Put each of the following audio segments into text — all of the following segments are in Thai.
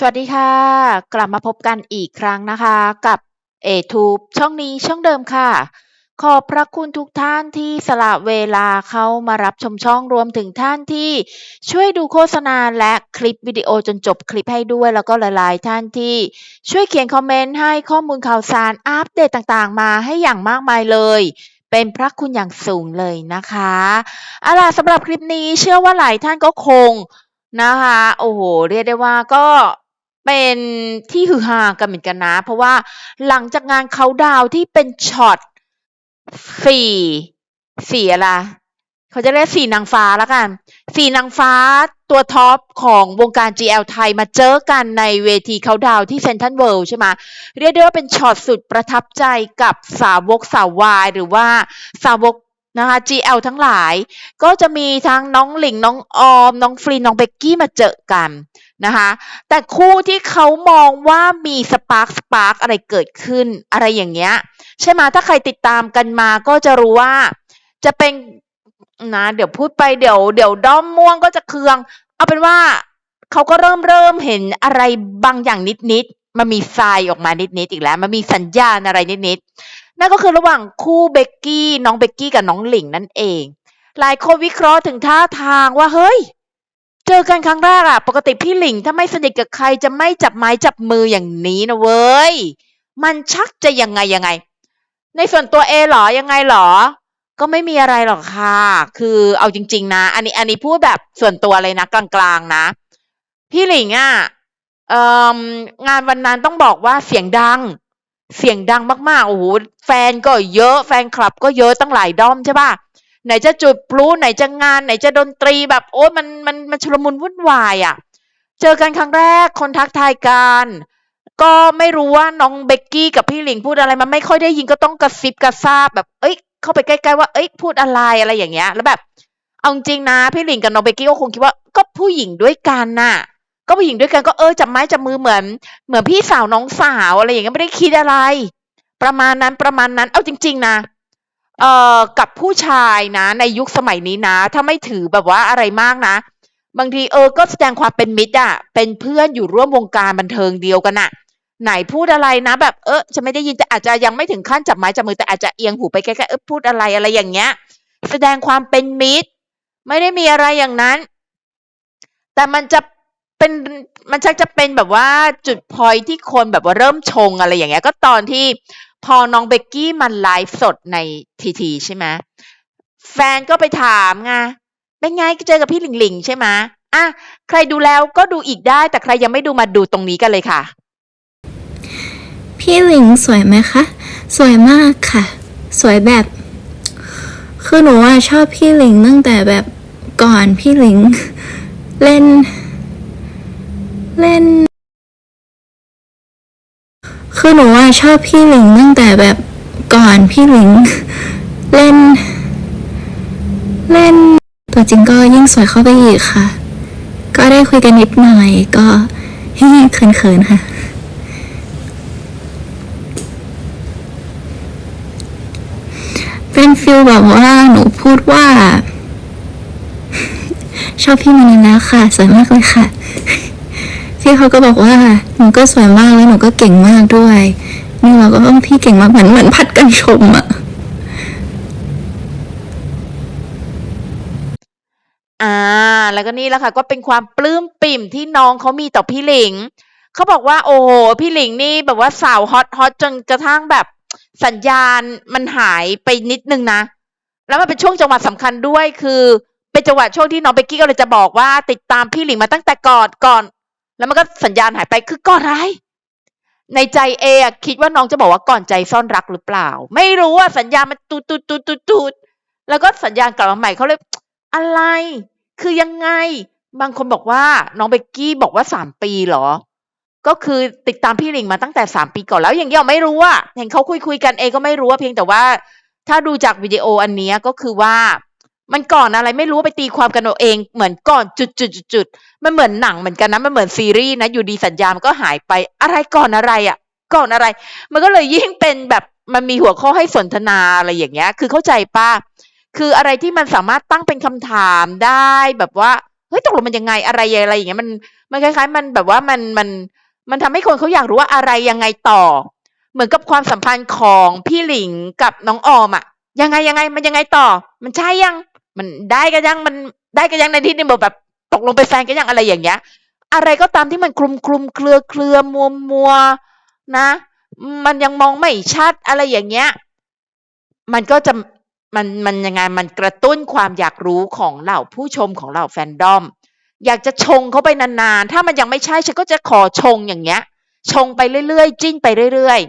สวัสดีค่ะ กลับมาพบกันอีกครั้งนะคะ กับเอทูบช่องนี้ช่องเดิมค่ะ ขอบพระคุณทุกท่านที่สละเวลาเข้ามารับชมช่องรวมถึงท่านที่ช่วยดูโฆษณาและคลิปวิดีโอจนจบคลิปให้ด้วยแล้วก็หลายๆ ท่านที่ช่วยเขียนคอมเมนต์ให้ข้อมูลข่าวสารอัปเดตต่างๆ มาให้อย่างมากมายเลยเป็นพระคุณอย่างสูงเลยนะคะเอาล่ะสำหรับคลิปนี้เชื่อว่าหลายท่านก็คงนะคะ โอ้โฮเรียกได้ว่าก็ เป็นที่ฮือฮากันเหมือนกันนะ เพราะว่าหลังจากงานเคาดาวที่เป็นช็อต4 4อะไรเขาจะเรียก4นางฟ้าแล้วกัน4นางฟ้าตัวท็อปของวงการ GL ไทยมาเจอกันในเวทีเคาดาวที่เซ็นทรัลเวิลด์ใช่ไหมเรียกได้ว่าเป็นช็อตสุดประทับใจกับสาวกสาววายหรือว่าสาวกนะคะ GL ทั้งหลาย ก็จะมีทั้งน้องหลิง น้องออม น้องฟรีนน้องเบกกี้มาเจอกัน นะคะ แต่คู่ที่เขามองว่ามีสปาร์กสปาร์กอะไรเกิดขึ้นอะไรอย่างเงี้ย ใช่ไหมถ้าใครติดตามกันมาก็จะรู้ว่าจะเป็นนะเดี๋ยวพูดไปเดี๋ยวเดี๋ยวด้อมม่วงก็จะเคือง เอาเป็นว่าเขาก็เริ่มเริ่มเห็นอะไรบางอย่างนิดๆมันมีทรายออกมานิดๆอีกแล้ว มันมีสัญญาณอะไรนิดๆนั่นก็คือระหว่างคู่เบกกี้น้องเบกกี้กับน้องหลิงนั่นเอง หลายคนวิเคราะห์ถึงท่าทางว่าเฮ้ย เจอกันครั้งแรกอะปกติพี่หลิงถ้าไม่สนิทกับใครจะไม่จับไม้จับมืออย่างนี้นะเว้ย มันชักจะยังไงยังไง ในส่วนตัวเอหรอยังไงหรอ ก็ไม่มีอะไรหรอกค่ะ คือเอาจริง ๆ นะ อันนี้อันนี้พูดแบบส่วนตัวเลยนะ กลางๆนะ พี่หลิงอะงานวันนั้นต้องบอกว่าเสียงดัง เสียงดังมากๆ โอ้โฮแฟนก็เยอะ แฟนคลับก็เยอะตั้งหลายด้อมใช่ปล่า ไหนจะจุดพลุไหนจะงาน ไหนจะดนตรีแบบโอ๊ยมันมันมันชุลมุนวุ่นวายอะเจอกันครั้งแรกคนทักทายกันก็ไม่รู้ว่าน้องเบกกี้กับพี่หลิงพูดอะไรมันไม่ค่อยได้ยินก็ต้องกระซิบกระซาบแบบเฮ้ย เข้าไปใกล้ๆว่าเฮ้ย พูดอะไรอะไรอย่างเงี้ย แล้วแบบ เอาจริงนะ พี่หลิงกับน้องเบกกี้ก็คงคิดว่าก็ผู้หญิงด้วยกันน่ะ ก็ผู้หญิงด้วยกันก็เออจับไม้จับมือเหมือน เหมือนพี่สาวน้องสาวอะไรอย่างเงี้ยไม่ได้คิดอะไร ประมาณนั้นประมาณนั้น เอาจริง ๆ นะ เอ่อกับผู้ชายนะ ในยุคสมัยนี้นะ ถ้าไม่ถือแบบว่าอะไรมากนะ บางทีเออก็แสดงความเป็นมิตรอะเป็นเพื่อนอยู่ร่วมวงการบันเทิงเดียวกันน่ะไหนพูดอะไรนะ แบบเออฉันไม่ได้ยินแต่อาจจะยังไม่ถึงขั้นจับไม้จับมือแต่อาจจะเอียงหูไปใกล้ๆเออพูดอะไรอะไรอย่างเงี้ย แสดงความเป็นมิตร ไม่ได้มีอะไรอย่างนั้น แต่มันจะเป็นมันชักจะเป็นแบบว่าจุดพอยที่คนแบบว่าเริ่มชงอะไรอย่างเงี้ย ก็ตอนที่ พอน้องเบกกี้มาไลฟ์สดในทีทีใช่ไหมแฟนก็ไปถามไงเป็นไงเจอกับพี่หลิงๆใช่ไหมอะใครดูแล้วก็ดูอีกได้ แต่ใครยังไม่ดูมาดูตรงนี้กันเลยค่ะ พี่หลิงสวยไหมคะ สวยมากค่ะ สวยแบบ คือหนูอะชอบพี่หลิงตั้งแต่แบบก่อนพี่หลิง เล่น เล่น คือหนูอะชอบพี่หลิงตั้งแต่แบบก่อนพี่หลิง เล่น เล่น ตัวจริงก็ยิ่งสวยเข้าไปอีกค่ะ ก็ได้คุยกันนิดหน่อยก็เฮ้เขินๆค่ะเป็นฟิลแบบว่าหนูพูดว่า ชอบพี่มานานแล้วค่ะ สวยมากเลยค่ะ พี่เขาก็บอกว่าหนูก็สวยมากแล้วหนูก็เก่งมากด้วยนี่เราก็ต้องพี่เก่งมากเหมือนเหมือนพัดกันชมอะอ่า แล้วก็นี่แหละค่ะ ก็เป็นความปลื้มปิ่มที่น้องเขามีต่อพี่หลิงเขาบอกว่า โอ้โฮพี่หลิงนี่แบบว่าสาวฮอตฮอตจนกระทั่งแบบสัญญาณมันหายไปนิดนึงนะ แล้วมันเป็นช่วงจังหวะสำคัญด้วยคือ เป็นจังหวะช่วงที่น้องเบกกี้กำลังจะบอกว่า ติดตามพี่หลิงมาตั้งแต่ก่อนก่อน แล้วมันก็สัญญาณหายไปคือก่อนอะไร ในใจเออะคิดว่าน้องจะบอกว่าก่อนใจซ่อนรักหรือเปล่า ไม่รู้อะสัญญาณมันตูดๆๆๆๆแล้วก็สัญญาณกลับมาใหม่เขาเลย อะไร คือยังไง บางคนบอกว่า น้องเบกกี้บอกว่า3ปีเหรอ ก็คือติดตามพี่หลิงมาตั้งแต่3ปีก่อนแล้วอย่างเงี้ยไม่รู้อะเห็นเขาคุยๆกันเองก็ไม่รู้อะเพียงแต่ว่า ถ้าดูจากวิดีโออันนี้ก็คือว่า มันก่อนอะไรไม่รู้ไปตีความกันเอาเองเหมือนก่อนจุดๆๆๆมันเหมือนหนังเหมือนกันนะมันเหมือนซีรีส์นะอยู่ดีสัญญามันก็หายไปอะไรก่อนอะไรอะก่อนอะไร มันก็เลยยิ่งเป็นแบบมันมีหัวข้อให้สนทนาอะไรอย่างเงี้ย คือเข้าใจปล่า?คืออะไรที่มันสามารถตั้งเป็นคำถามได้แบบว่าเฮ้ยตกลงมันยังไงอะไรอะไรอย่างเงี้ยมันมันคล้ายๆ มันแบบว่ามันมันมันทำให้คนเขาอยากรู้ว่าอะไรยังไงต่อ เหมือนกับความสัมพันธ์ของพี่หลิงกับน้องออมอะยังไงยังไงมันยังไงต่อ มันใช่ยัง มันได้กันยังมันได้กันยังในที่นี่แบบตกลงไปแฟนกันยังอะไรอย่างเงี้ย อะไรก็ตามที่มันคลุมคลุมเครือเครือมัวมัวนะ มันยังมองไม่ชัดอะไรอย่างเงี้ย มันก็จะมันมันยังไงมันกระตุ้นความอยากรู้ของเหล่าผู้ชมของเหล่าแฟนดอม อยากจะชงเขาไปนานๆ ถ้ามันยังไม่ใช่ฉันก็จะขอชงอย่างเงี้ย ชงไปเรื่อยๆ จิ้นไปเรื่อย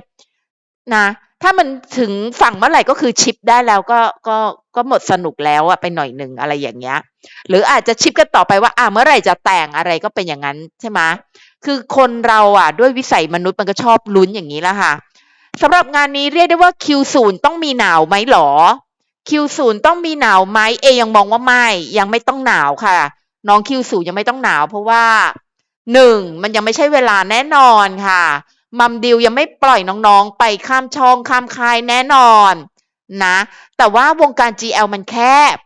ๆ นะ ถ้ามันถึงฝั่งเมื่อไหร่ก็คือชิปได้แล้วก็ก็ก็หมดสนุกแล้วอะไปหน่อยหนึ่งอะไรอย่างเงี้ย หรืออาจจะชิปกันต่อไปว่าอ่าเมื่อไหร่จะแต่งอะไรก็เป็นอย่างนั้นใช่ไหมคือคนเราอะ ด้วยวิสัยมนุษย์มันก็ชอบลุ้นอย่างนี้แหละค่ะสำหรับงานนี้เรียกได้ว่าคิวศูนย์ต้องมีหนาวไหมหรอคิวศูนย์ต้องมีหนาวไหมเอยังมองว่าไม่ยังไม่ต้องหนาวค่ะ น้องคิวศูนย์ยังไม่ต้องหนาว เพราะว่าหนึ่งมันยังไม่ใช่เวลาแน่นอนค่ะ มัมดิวยังไม่ปล่อยน้องๆ ไปข้ามช่องข้ามค่ายแน่นอนนะ แต่ว่าวงการ GL มันแคบ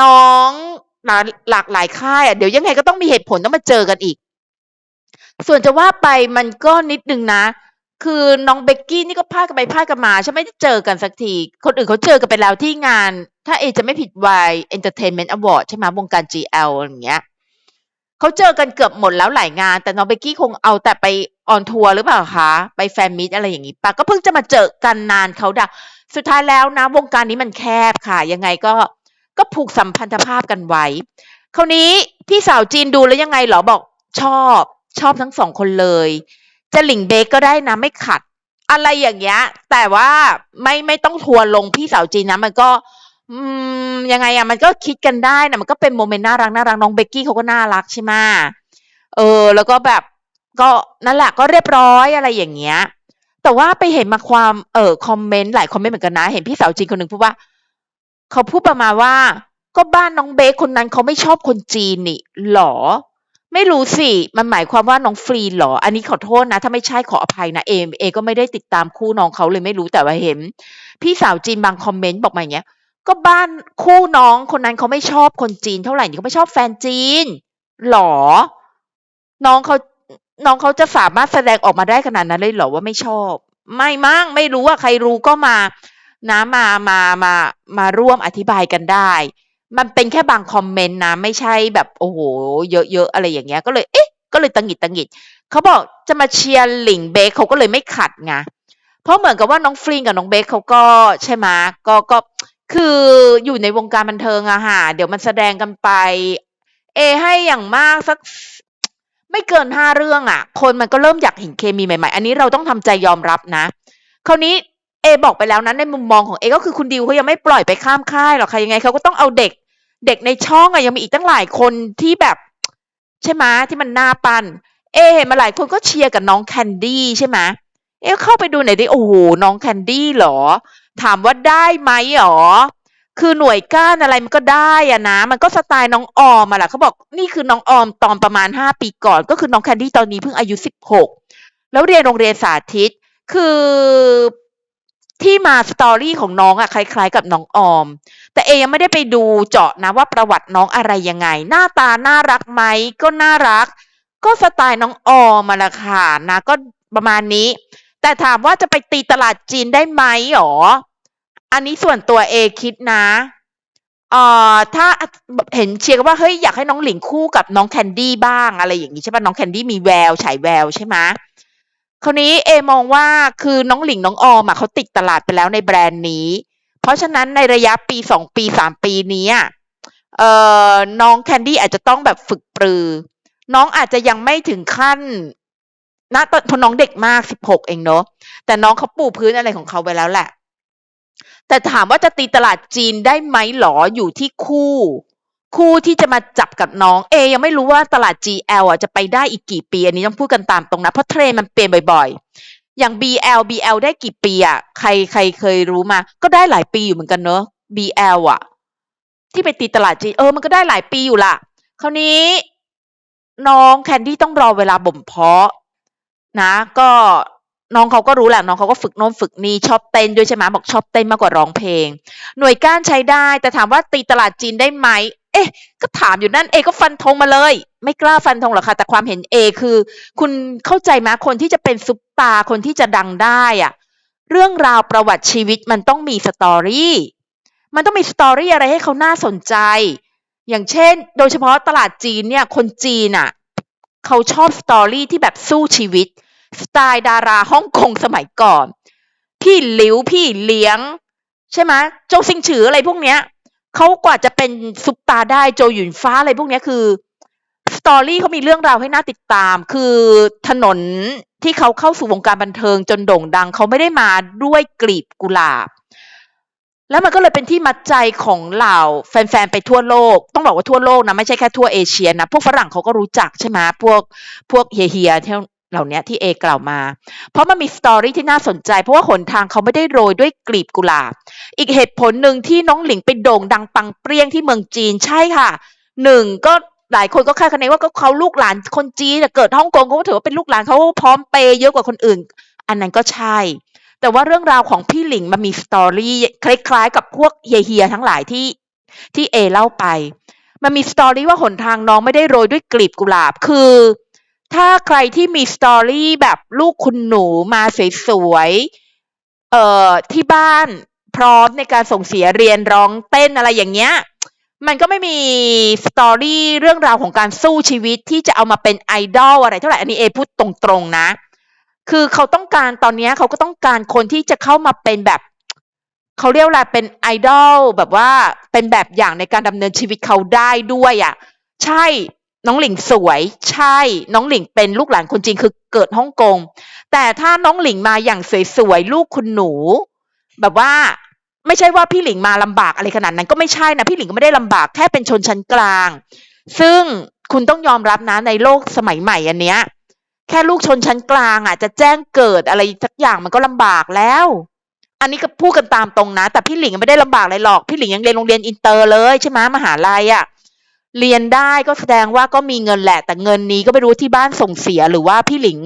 น้องหลากหลากหลายค่ายอะเดี๋ยวยังไงก็ต้องมีเหตุผลต้องมาเจอกันอีก ส่วนจะว่าไปมันก็นิดนึงนะ คือน้องเบกกี้นี่ก็พาดกันไปพาดกันมาฉันไม่ได้เจอกันสักที คนอื่นเขาเจอกันไปแล้วที่งาน ถ้าเอจะไม่ผิดวาย Entertainment Award ใช่ไหมวงการ GL อย่างเงี้ย เขาเจอกันเกือบหมดแล้วหลายงาน แต่น้องเบกกี้คงเอาแต่ไปออนทัวร์หรือเปล่าคะ ไปแฟนมิตอะไรอย่างงี้ปะก็เพิ่งจะมาเจอกันนานเขาดังสุดท้ายแล้วนะวงการนี้มันแคบค่ะ ยังไงก็ก็ผูกสัมพันธภาพกันไว้ คราวนี้พี่สาวจีนดูแล้วยังไงเหรอบอกชอบชอบทั้งสองคนเลย จะหลิงเบกก็ได้นะไม่ขัด อะไรอย่างเงี้ย แต่ว่าไม่ไม่ต้องทัวร์ลงพี่สาวจีนนะมันก็ อืมยังไงอะมันก็คิดกันได้นะมันก็เป็นโมเมนต์น่ารักน่ารักน้องเบกกี้เขาก็น่ารักใช่ไหมเออ แล้วก็แบบ ก็นั่นแหละก็เรียบร้อยอะไรอย่างเงี้ย แต่ว่าไปเห็นมาความเออคอมเมนต์หลายคอมเมนต์เหมือนกันนะ เห็นพี่สาวจีนคนหนึ่งพูดว่า เขาพูดประมาณว่า ก็บ้านน้องเบคคนนั้นเขาไม่ชอบคนจีนนี่หรอ ไม่รู้สิ มันหมายความว่าน้องฟรีหรอ อันนี้ขอโทษนะ ถ้าไม่ใช่ขออภัยนะเอมเอก็ไม่ได้ติดตามคู่น้องเขาเลยไม่รู้แต่ว่าเห็น พี่สาวจีนบางคอมเมนต์บอกมาอย่างเงี้ย ก็บ้านคู่น้องคนนั้นเขาไม่ชอบคนจีนเท่าไหร่นี่เขาไม่ชอบแฟนจีนหรอ น้องเขาน้องเขาจะสามารถแสดงออกมาได้ขนาดนั้นเลยเหรอว่าไม่ชอบ ไม่มั่งไม่รู้อะใครรู้ก็มานะมามามามาร่วมอธิบายกันได้ มันเป็นแค่บางคอมเมนต์นะ ไม่ใช่แบบโอ้โห เยอะๆอะไรอย่างเงี้ย ก็เลยเอ๊ะก็เลยตังหิดตังหิดเขาบอกจะมาเชียร์หลิงเบคเขาก็เลยไม่ขัดไงเพราะเหมือนกับว่าน้องฟรีนกับน้องเบคเขาก็ใช่ไหมก็ก็ คืออยู่ในวงการบันเทิงอะค่ะ เดี๋ยวมันแสดงกันไป เอให้อย่างมากสักไม่เกินห้าเรื่องอะคนมันก็เริ่มอยากเห็นเคมีใหม่ๆ อันนี้เราต้องทำใจยอมรับนะ คราวนี้เอบอกไปแล้วนะในมุมมองของเอก็คือคุณดิวเขายังไม่ปล่อยไปข้ามค่ายหรอกค่ะยังไงเขาก็ต้องเอาเด็ก เด็กในช่องอะยังมีอีกตั้งหลายคนที่แบบ ใช่ไหมที่มันน่าปันเอเห็นมาหลายคนก็เชียร์กับน้องแคนดี้ใช่ไหมเอเข้าไปดูหน่อยดิโอ้โหน้องแคนดี้เหรอ ถามว่าได้ไหมหรอคือหน่วยก้านอะไรมันก็ได้อะนะ มันก็สไตล์น้องออมมาแหละเขาบอกนี่คือน้องออมตอนประมาณห้าปีก่อน ก็คือน้องแคนดี้ตอนนี้เพิ่งอายุสิบหกแล้วเรียนโรงเรียนสาธิต คือที่มาสตอรี่ของน้องอะคล้าย ๆ กับน้องออม แต่เอยังไม่ได้ไปดูเจาะนะว่าประวัติน้องอะไรยังไง หน้าตาน่ารักไหมก็น่ารัก ก็สไตล์น้องออมมาละค่ะนะก็ประมาณนี้ แต่ถามว่าจะไปตีตลาดจีนได้ไหมหรอ อันนี้ส่วนตัวเอคิดนะเอ่อถ้าเห็นเชียร์ว่าเฮ้ยอยากให้น้องหลิงคู่กับน้องแคนดี้บ้างอะไรอย่างนี้ใช่ปะน้องแคนดี้มีแววฉายแววใช่ไหมคราวนี้เอมองว่าคือน้องหลิงน้องออมอะเขาติดตลาดไปแล้วในแบรนด์นี้ เพราะฉะนั้นในระยะปีสองปีสามปีนี้เอ่อน้องแคนดี้อาจจะต้องแบบฝึกปรือ น้องอาจจะยังไม่ถึงขั้น นะตอนพราะน้องเด็กมากสิบหกเองเนอะแต่น้องเขาปูพื้นอะไรของเขาไปแล้วแหละ แต่ถามว่าจะตีตลาดจีนได้ไหมหรออยู่ที่คู่ คู่ที่จะมาจับกับน้องเอ ยังไม่รู้ว่าตลาด GL อะจะไปได้อีกกี่ปี อันนี้ต้องพูดกันตามตรงนะเพราะเทรนด์มันเปลี่ยนบ่อยๆ อย่าง BL BL ได้กี่ปีอะใครใครเคยรู้มา ก็ได้หลายปีอยู่เหมือนกันเนอะ BL อะ ที่ไปตีตลาดจีนเออมันก็ได้หลายปีอยู่ล่ะ คราวนี้ น้องแคนดี้ต้องรอเวลาบ่มเพาะ นะ ก็น้องเขาก็รู้แหละน้องเขาก็ฝึกโน้นฝึกนี่ชอบเต้นด้วยใช่ไหมบอกชอบเต้นมากกว่าร้องเพลง หน่วยก้านใช้ได้ แต่ถามว่าตีตลาดจีนได้ไหมเอ๊ะ ก็ถามอยู่นั่นเอก็ฟันธงมาเลย ไม่กล้าฟันธงหรอกค่ะ แต่ความเห็นเอคือ คุณเข้าใจไหมคนที่จะเป็นซุปตาร์คนที่จะดังได้อะเรื่องราวประวัติชีวิตมันต้องมีสตอรี่มันต้องมีสตอรี่อะไรให้เขาน่าสนใจ อย่างเช่น โดยเฉพาะตลาดจีนเนี่ย คนจีนอะ เขาชอบสตอรี่ที่แบบสู้ชีวิต สไตล์ดาราฮ่องกงสมัยก่อน พี่หลิวพี่เลี้ยง ใช่ไหมโจซิงฉืออะไรพวกเนี้ยเขากว่าจะเป็นซุปตาได้โจหยุนฟ้าอะไรพวกเนี้ยคือสตอรี่เขามีเรื่องราวให้น่าติดตาม คือถนนที่เขาเข้าสู่วงการบันเทิงจนโด่งดัง เขาไม่ได้มาด้วยกลีบกุหลาบ แล้วมันก็เลยเป็นที่มัดใจของเหล่าแฟนๆ ไปทั่วโลก ต้องบอกว่าทั่วโลกนะไม่ใช่แค่ทั่วเอเชียนะ พวกฝรั่งเขาก็รู้จักใช่ไหมพวกพวกเฮียๆที่เหล่านี้ที่เอกล่าวมา เพราะมันมีสตอรี่ที่น่าสนใจ เพราะว่าหนทางเขาไม่ได้โรยด้วยกลีบกุหลาบ อีกเหตุผลหนึ่งที่น้องหลิงไปโด่งดังปังเปรี้ยงที่เมืองจีนใช่ค่ะหนึ่งก็หลายคนก็คาดคะเนว่าก็เขาลูกหลานคนจีนเกิดฮ่องกงเขาถือว่าเป็นลูกหลานเขาพร้อมเปย์เยอะกว่าคนอื่น อันนั้นก็ใช่ แต่ว่าเรื่องราวของพี่หลิงมันมีสตอรี่คล้ายๆ กับพวกเฮียๆทั้งหลายที่ที่เอเล่าไป มันมีสตอรี่ว่าหนทางน้องไม่ได้โรยด้วยกลีบกุหลาบ คือ ถ้าใครที่มีสตอรี่แบบลูกคุณหนูมาสวยๆ เอ่อที่บ้านพร้อมในการส่งเสียเรียนร้องเต้นอะไรอย่างเงี้ย มันก็ไม่มีสตอรี่เรื่องราวของการสู้ชีวิตที่จะเอามาเป็นไอดอลอะไรเท่าไหร่ อันนี้เอพูดตรงๆนะ คือเขาต้องการตอนนี้เขาก็ต้องการคนที่จะเข้ามาเป็นแบบเขาเรียกอะไรเป็นไอดอลแบบว่าเป็นแบบอย่างในการดำเนินชีวิตเขาได้ด้วยอะ ใช่น้องหลิงสวย ใช่ น้องหลิงเป็นลูกหลานคนจีนคือเกิดฮ่องกง แต่ถ้าน้องหลิงมาอย่างสวยๆลูกคุณหนู แบบว่าไม่ใช่ว่าพี่หลิงมาลำบากอะไรขนาดนั้นก็ไม่ใช่นะพี่หลิงก็ไม่ได้ลำบากแค่เป็นชนชั้นกลาง ซึ่งคุณต้องยอมรับนะในโลกสมัยใหม่อันเนี้ย แค่ลูกชนชั้นกลางอะจะแจ้งเกิดอะไรสักอย่างมันก็ลำบากแล้ว อันนี้ก็พูดกันตามตรงนะ แต่พี่หลิงไม่ได้ลำบากอะไรหรอก พี่หลิงยังเรียนโรงเรียนอินเตอร์เลยใช่ไหมมหาลัยอะเรียนได้ก็แสดงว่าก็มีเงินแหละ แต่เงินนี้ก็ไม่รู้ที่บ้านส่งเสียหรือว่าพี่หลิง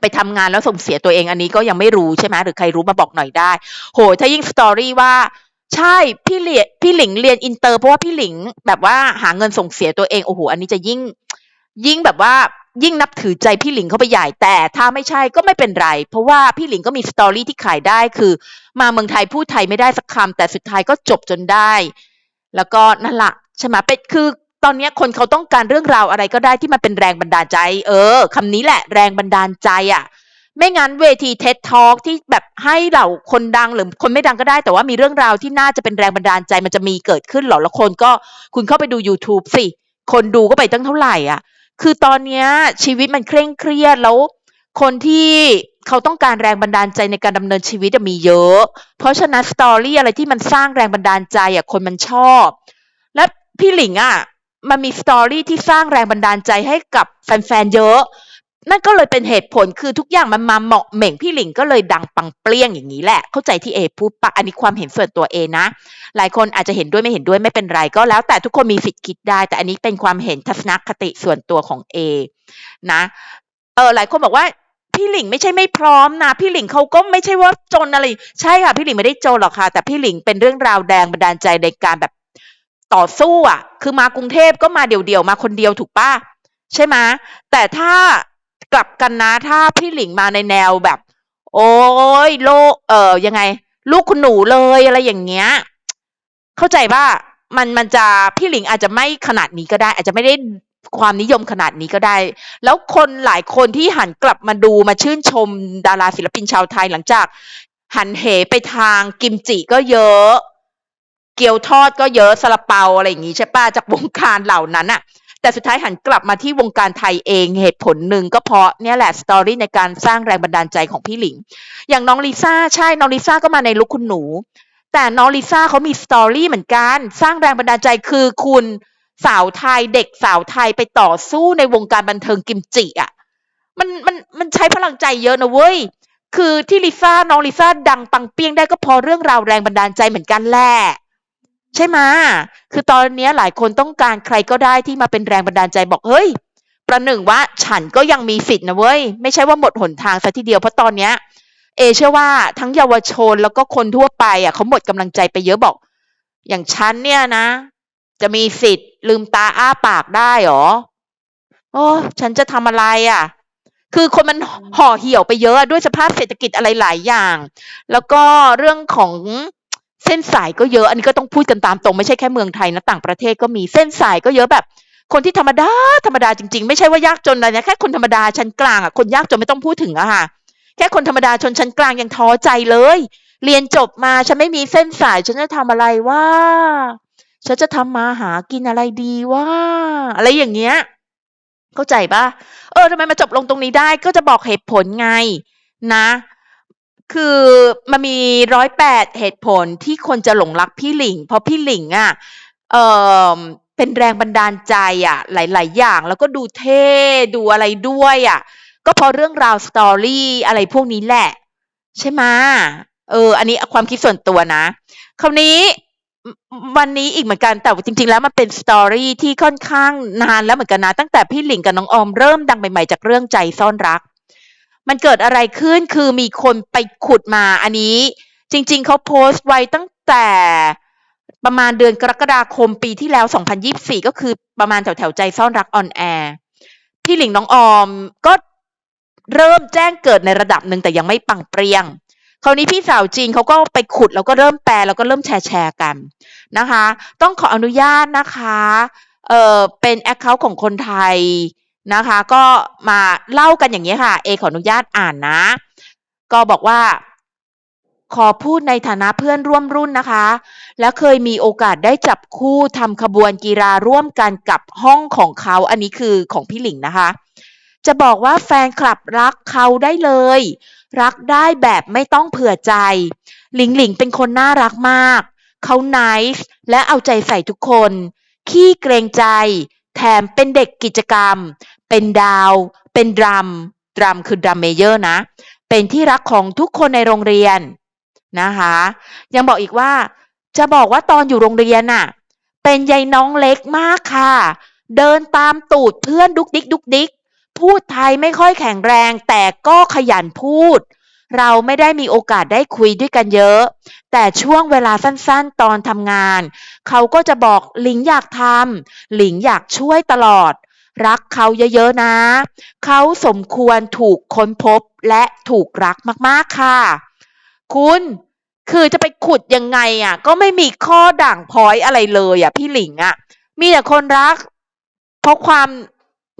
ไปทำงานแล้วส่งเสียตัวเองอันนี้ก็ยังไม่รู้ใช่ไหมหรือใครรู้มาบอกหน่อยได้ โห ถ้ายิ่งสตอรี่ว่า ใช่พี่เลียพี่หลิงเรียนอินเตอร์เพราะว่าพี่หลิงแบบว่าหาเงินส่งเสียตัวเองโอ้โหอันนี้จะยิ่ง ยิ่งแบบว่ายิ่งนับถือใจพี่หลิงเข้าไปใหญ่แต่ถ้าไม่ใช่ก็ไม่เป็นไร เพราะว่าพี่หลิงก็มีสตอรี่ที่ขายได้คือ มาเมืองไทยพูดไทยไม่ได้สักคำแต่สุดท้ายก็จบจนได้ แล้วก็นั่นละใช่ไหมเป็นคือตอนนี้คนเขาต้องการเรื่องราวอะไรก็ได้ที่มันเป็นแรงบันดาลใจ เออคำนี้แหละแรงบันดาลใจอะ ไม่งั้นเวทีเท็ d ทอ l k ที่แบบให้เหล่าคนดังหรือคนไม่ดังก็ได้ แต่ว่ามีเรื่องราวที่น่าจะเป็นแรงบันดาลใจมันจะมีเกิดขึ้นหรอแล้วคนก็คุณเข้าไปดู YouTube สิคนดูก็ไปตั้งเท่าไหร่อะ คือตอนนี้ชีวิตมันเคร่งเครียดแล้วคนที่เขาต้องการแรงบันดาลใจในการดำเนินชีวิตมีเยอะ เพราะฉะนั้นสตอรี่อะไรที่มันสร้างแรงบันดาลใจอะคนมันชอบ และพี่หลิงอะมันมีสตอรี่ที่สร้างแรงบันดาลใจให้กับแฟนๆเยอะ นั่นก็เลยเป็นเหตุผลคือทุกอย่างมันมาเหมาะเหม่งพี่หลิงก็เลยดังปังเปรี้ยงอย่างนี้แหละ เข้าใจที่เอพูดปะอันนี้ความเห็นส่วนตัวเอนะ หลายคนอาจจะเห็นด้วยไม่เห็นด้วยไม่เป็นไรก็แล้ว แต่ทุกคนมีสิทธิ์คิดได้ แต่อันนี้เป็นความเห็นทัศนคติส่วนตัวของเอนะเออหลายคนบอกว่าพี่หลิงไม่ใช่ไม่พร้อมนะพี่หลิงเขาก็ไม่ใช่ว่าจนอะไรใช่ค่ะพี่หลิงไม่ได้จนหรอกค่ะ แต่พี่หลิงเป็นเรื่องราวแดงบันดาลใจในการแบบต่อสู้อะ คือมากรุงเทพก็มาเดี่ยวๆมาคนเดียวถูกปะใช่ไหมแต่ถ้า กลับกันนะ ถ้าพี่หลิงมาในแนวแบบ โอ้ยโลกเออยังไง ลูกคุณหนูเลยอะไรอย่างเงี้ย เข้าใจว่ามันมันจะพี่หลิงอาจจะไม่ขนาดนี้ก็ได้ อาจจะไม่ได้ความนิยมขนาดนี้ก็ได้ แล้วคนหลายคนที่หันกลับมาดูมาชื่นชมดาราศิลปินชาวไทยหลังจาก หันเหไปทางกิมจิก็เยอะ เกี๊ยวทอดก็เยอะซาลาเปาอะไรอย่างงี้ใช่ป่ะจากวงการเหล่านั้นอะ แต่สุดท้ายหันกลับมาที่วงการไทยเองเหตุผลหนึ่งก็เพราะเนี่ยแหละสตอรี่ในการสร้างแรงบันดาลใจของพี่หลิง อย่างน้องลิซ่าใช่น้องลิซ่าก็มาในลุคคุณหนู แต่น้องลิซ่าเขามีสตอรี่เหมือนกัน สร้างแรงบันดาลใจคือคุณสาวไทยเด็กสาวไทยไปต่อสู้ในวงการบันเทิงกิมจิอะมันมันมันใช้พลังใจเยอะนะเว้ยคือที่ลิซ่าน้องลิซ่าดังปังเปี้ยงได้ก็พราะเรื่องราวแรงบันดาลใจเหมือนกันแหละ ใช่ไหมคือตอนนี้หลายคนต้องการใครก็ได้ที่มาเป็นแรงบันดาลใจบอกเฮ้ย ประหนึ่งว่าฉันก็ยังมีสิทธิ์นะเว้ย ไม่ใช่ว่าหมดหนทางซะทีเดียวเพราะตอนเนี้ย เอเชื่อว่าทั้งเยาวชนแล้วก็คนทั่วไปอะเขาหมดกำลังใจไปเยอะบอก อย่างฉันเนี่ยนะ จะมีสิทธิ์ ลืมตาอ้าปากได้หรอโอ้ฉันจะทำอะไรอะ คือคนมันห่อเหี่ยวไปเยอะด้วยสภาพเศรษฐกิจอะไรหลายอย่าง แล้วก็เรื่องของ เส้นสายก็เยอะอันนี้ก็ต้องพูดกันตามตรงไม่ใช่แค่เมืองไทยนะต่างประเทศก็มีเส้นสายก็เยอะแบบ คนที่ธรรมดาธรรมดาจริง ๆ ไม่ใช่ว่ายากจนอะไรนะแค่คนธรรมดาชั้นกลางอะคนยากจนไม่ต้องพูดถึงอะค่ะแค่คนธรรมดาชนชั้นกลางยังท้อใจเลย เรียนจบมาฉันไม่มีเส้นสาย ฉันจะทำอะไรว่าฉันจะทำมาหากินอะไรดีว่า อะไรอย่างเงี้ยเข้าใจปะเออทำไมมาจบลงตรงนี้ได้ก็จะบอกเหตุผลไงนะ คือมันมีร้อยแปดเหตุผลที่คนจะหลงรักพี่หลิง เพราะพี่หลิงอะเออเป็นแรงบันดาลใจอะ หลาย ๆ อย่างแล้วก็ดูเท่ดูอะไรด้วยอะ ก็เพราะเรื่องราวสตอรี่อะไรพวกนี้แหละ ใช่ไหมเออ อันนี้ความคิดส่วนตัวนะ คราวนี้วันนี้อีกเหมือนกันแต่จริง ๆ แล้วมันเป็นสตอรี่ที่ค่อนข้างนานแล้วเหมือนกันนะ ตั้งแต่พี่หลิงกับน้องออมเริ่มดังใหม่ๆจากเรื่องใจซ่อนรัก มันเกิดอะไรขึ้นคือมีคนไปขุดมาอันนี้ จริง ๆเขาโพสต์ไว้ตั้งแต่ประมาณเดือนกรกฎาคมปีที่แล้ว 2024 ก็คือประมาณแถวๆใจซ่อนรักออนแอร์พี่หลิงน้องออมก็เริ่มแจ้งเกิดในระดับหนึ่งแต่ยังไม่ปังเปรียง คราวนี้พี่สาวจีนเขาก็ไปขุดแล้วก็เริ่มแปลแล้วก็เริ่มแชร์แชร์กันนะคะ ต้องขออนุญาตนะคะ เอ่อเป็นแอคเคาท์ของคนไทย นะคะ ก็มาเล่ากันอย่างนี้ค่ะ เอขออนุญาตอ่านนะ ก็บอกว่า ขอพูดในฐานะเพื่อนร่วมรุ่นนะคะ และเคยมีโอกาสได้จับคู่ทำขบวนกีฬาร่วมกันกับห้องของเขา อันนี้คือของพี่หลิงนะคะ จะบอกว่าแฟนคลับรักเขาได้เลย รักได้แบบไม่ต้องเผื่อใจ หลิงหลิงเป็นคนน่ารักมาก เขาไนส์และเอาใจใส่ทุกคน ขี้เกรงใจ แถมเป็นเด็กกิจกรรม เป็นดาว เป็นดรัม ดรัมคือดรัมเมเยอร์นะ เป็นที่รักของทุกคนในโรงเรียนนะคะ ยังบอกอีกว่า จะบอกว่าตอนอยู่โรงเรียนน่ะ เป็นยายน้องเล็กมากค่ะ เดินตามตูดเพื่อนดุกดิกดุกดิก พูดไทยไม่ค่อยแข็งแรงแต่ก็ขยันพูด เราไม่ได้มีโอกาสได้คุยด้วยกันเยอะ แต่ช่วงเวลาสั้นๆ ตอนทำงาน เขาก็จะบอกหลิงอยากทำหลิงอยากช่วยตลอด รักเขาเยอะๆนะ เขาสมควรถูกค้นพบและถูกรักมากๆค่ะ คุณคือจะไปขุดยังไงอะ ก็ไม่มีข้อด่างพ้อยอะไรเลยอะ พี่หลิงอะ มีแต่คนรัก เพราะความ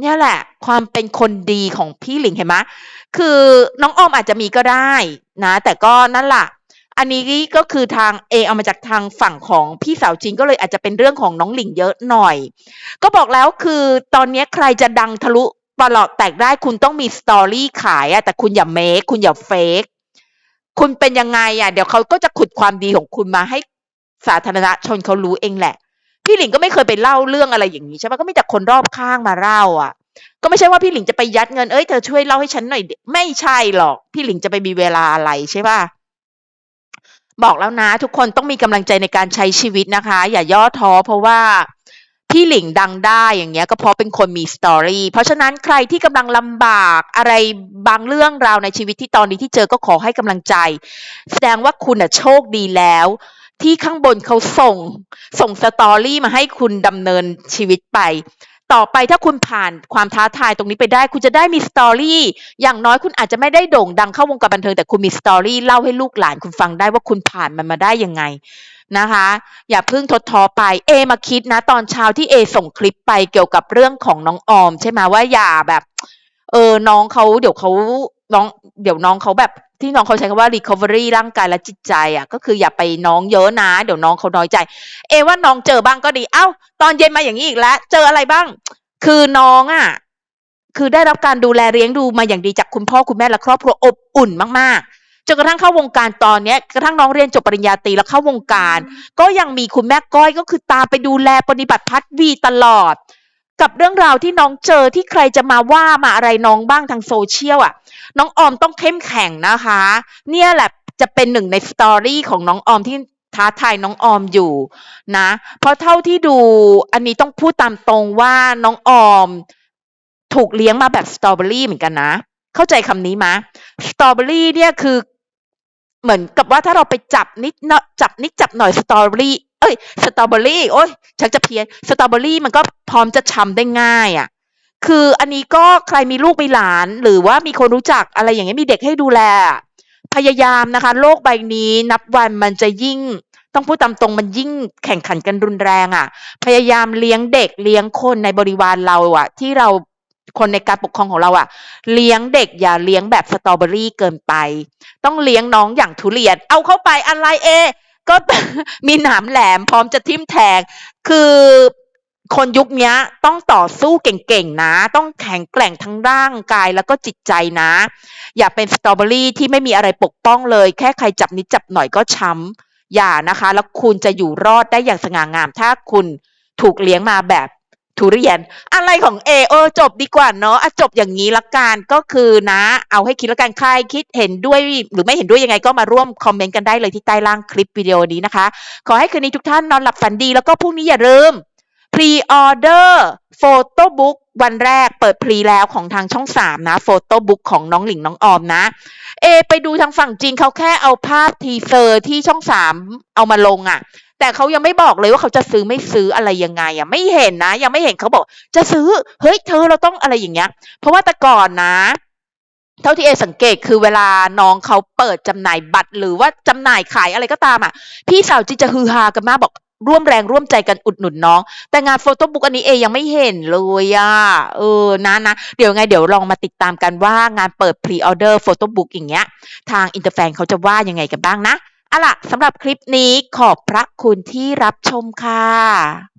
เนี่ยแหละ ความเป็นคนดีของพี่หลิงเห็นไหมคือน้องออมอาจจะมีก็ได้นะ แต่ก็นั่นแหละอันนี้ก็คือทางเอเอามาจากทางฝั่งของพี่สาวจริงก็เลยอาจจะเป็นเรื่องของน้องหลิงเยอะหน่อย ก็บอกแล้วคือตอนนี้ใครจะดังทะลุปลอดแตกได้คุณต้องมีสตอรี่ขายอะแต่คุณอย่าเมคคุณอย่าเฟกคุณเป็นยังไงอะเดี๋ยวเขาก็จะขุดความดีของคุณมาให้สาธารณชนเขารู้เองแหละ พี่หลิงก็ไม่เคยไปเล่าเรื่องอะไรอย่างนี้ใช่ไหมก็มีแต่คนรอบข้างมาเล่าอะ ก็ไม่ใช่ว่าพี่หลิงจะไปยัดเงินเอ้ยเธอช่วยเล่าให้ฉันหน่อย ไม่ใช่หรอก พี่หลิงจะไปมีเวลาอะไรใช่ป่ะบอกแล้วนะ ทุกคนต้องมีกำลังใจในการใช้ชีวิตนะคะ อย่าย่อท้อเพราะว่าพี่หลิงดังได้อย่างเงี้ยก็เพราะเป็นคนมีสตอรี่เพราะฉะนั้นใครที่กำลังลำบากอะไรบางเรื่องราวในชีวิตที่ตอนนี้ที่เจอก็ขอให้กำลังใจ แสดงว่าคุณอะโชคดีแล้ว ที่ข้างบนเขาส่ง ส่งสตอรี่มาให้คุณดำเนินชีวิตไป ต่อไปถ้าคุณผ่านความท้าทายตรงนี้ไปได้ คุณจะได้มีสตอรี่อย่างน้อยคุณอาจจะไม่ได้โด่งดังเข้าวงการบันเทิงแต่คุณมีสตอรี่เล่าให้ลูกหลานคุณฟังได้ว่าคุณผ่านมันมาได้ยังไงนะคะ อย่าเพิ่งทดท้อไปเอมาคิดนะ ตอนเช้าที่เอส่งคลิปไปเกี่ยวกับเรื่องของน้องออม ใช่ไหมว่าอย่าแบบ เออน้องเขาเดี๋ยวเขาน้อง เดี๋ยวน้องเขาแบบ ที่น้องเขาใช้คำว่า recovery ร่างกายและจิตใจอะ ก็คืออย่าไปน้องเยอะนะ เดี๋ยวน้องเขาน้อยใจ เอว่าน้องเจอบ้างก็ดี เอ้า ตอนเย็นมาอย่างนี้อีกแล้ว เจออะไรบ้าง คือน้องอะ คือได้รับการดูแลเลี้ยงดูมาอย่างดีจากคุณพ่อคุณแม่และครอบครัวอบอุ่นมากๆ จนกระทั่งเข้าวงการตอนเนี้ยกระทั่งน้องเรียนจบปริญญาตรีแล้วเข้าวงการ ก็ยังมีคุณแม่ก้อยก็คือตามไปดูแลปฏิบัติพัฒวีตลอด กับเรื่องราวที่น้องเจอที่ใครจะมาว่ามาอะไรน้องบ้างทางโซเชียลอะ น้องออมต้องเข้มแข็งนะคะ เนี่ยแหละจะเป็นหนึ่งในสตอรี่ของน้องออมที่ท้าทายน้องออมอยู่นะ เพราะเท่าที่ดูอันนี้ต้องพูดตามตรงว่าน้องออม ถูกเลี้ยงมาแบบสตรอเบอรี่เหมือนกันนะ เข้าใจคำนี้มะสตรอเบอรี่เนี่ยคือ เหมือนกับว่าถ้าเราไปจับนิดนาะจับนิดจับหน่อยสตรอเบอรี่เอ้ยสตรอเบอรี่โอ้ยชักจะเพี้ยนสตรอเบอรี่มันก็พร้อมจะช้ำได้ง่ายอะ่ะคืออันนี้ก็ใครมีลูกมีหลาน หรือว่ามีคนรู้จักอะไรอย่างเงี้ยมีเด็กให้ดูแล พยายามนะคะ โลกใบนี้นับวันมันจะยิ่ง ต้องพูดตามตรงมันยิ่งแข่งขันกันรุนแรงอะ่ะ พยายามเลี้ยงเด็กเลี้ยงคนในบริวารเราอะ่ะ ที่เรา คนในการปกครองของเราอะเลี้ยงเด็กอย่าเลี้ยงแบบสตรอเบอรี่เกินไป ต้องเลี้ยงน้องอย่างทุเรียน เอาเข้าไปอะไรเอ ก็มีหนามแหลมพร้อมจะทิ่มแทง คือคนยุคนี้ต้องต่อสู้เก่งๆนะ ต้องแข็งแกร่งทั้งร่างกายแล้วก็จิตใจนะ อย่าเป็นสตรอเบอรี่ที่ไม่มีอะไรปกป้องเลย แค่ใครจับนิดจับหน่อยก็ช้ำอย่านะคะ แล้วคุณจะอยู่รอดได้อย่างสง่างาม ถ้าคุณถูกเลี้ยงมาแบบ ทุเรียน อะไรของเอเออจบดีกว่าเนาะอะจบอย่างนี้ละกันก็คือนะ เอาให้คิดละกันใครคิดเห็นด้วย หรือไม่เห็นด้วยยังไงก็มาร่วมคอมเมนต์กันได้เลยที่ใต้ล่างคลิปวิดีโอนี้นะคะ ขอให้คืนนี้ทุกท่านนอนหลับฝันดีแล้วก็พรุ่งนี้อย่าลืมพรีออเดอร์โฟโต้บุ๊กวันแรกเปิดพรีแล้วของทางช่อง3นะโฟโต้บุ๊กของน้องหลิงน้องออมนะ เอ ไปดูทางฝั่งจีนเขาแค่เอาภาพทีเซอร์ที่ช่อง3เอามาลงอะ่ะ แต่เขายังไม่บอกเลยว่าเขาจะซื้อไม่ซื้ออะไรยังไงอะไม่เห็นนะ ยังไม่เห็นเขาบอก จะซื้อเฮ้ยเธอเราต้องอะไรอย่างเงี้ย เพราะว่าแต่ก่อนนะ เท่าที่เอสังเกตคือเวลาน้องเขาเปิดจำหน่ายบัตร หรือว่าจำหน่ายขายอะไรก็ตามอะ พี่สาวจีจะฮือฮากันมากบอกร่วมแรงร่วมใจกันอุดหนุนน้อง แต่งานโฟโต้บุ๊กอันนี้เอยังไม่เห็นเลยอะเออนะนะเดี๋ยวไงเดี๋ยวลองมาติดตามกันว่างานเปิดพรีออเดอร์โฟโต้บุ๊กอย่างเงี้ย ทางอินเตอร์แฟนเขาจะว่ายังไงกันบ้างนะ เอาล่ะสำหรับคลิปนี้ขอบพระคุณที่รับชมค่ะ